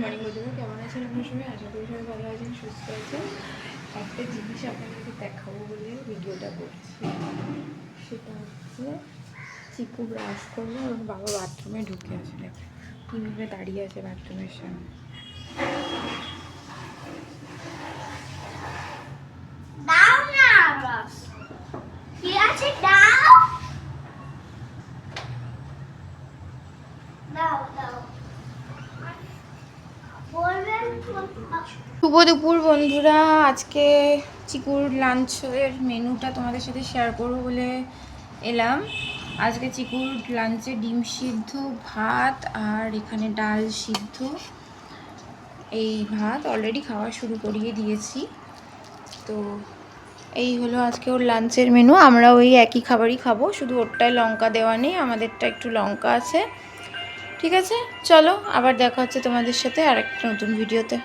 Morning বন্ধুরা কেমন আছেন আপনার সবাই? আশা করি সবাই ভালো আছেন, সুস্থ আছেন। একটা জিনিস আপনাদেরকে দেখাবো বলে ভিডিওটা করছি। সেটা হচ্ছে চিকু ব্রাশ করল ওর বাবা বাথরুমে ঢুকে আছে কীভাবে দাঁড়িয়ে আছে বাথরুমের সামনে। দাও দাও। শুভ দুপুর বন্ধুরা। আজকে চিকুর লাঞ্চের মেনুটা তোমাদের সাথে শেয়ার করব বলে এলাম। আজকে চিকুর লাঞ্চে ডিম সিদ্ধ, ভাত আর এখানে ডাল সিদ্ধ। এই ভাত অলরেডি খাওয়া শুরু করিয়ে দিয়েছি। তো এই হলো আজকে ওর লাঞ্চের মেনু আমরা ওই একই খাবারই খাব। শুধু ওরটায় লঙ্কা দেওয়া নেই, আমাদেরটা একটু লঙ্কা আছে। ঠিক আছে? চলো আবার দেখা হচ্ছে তোমাদের সাথে আরেকটা নতুন ভিডিওতে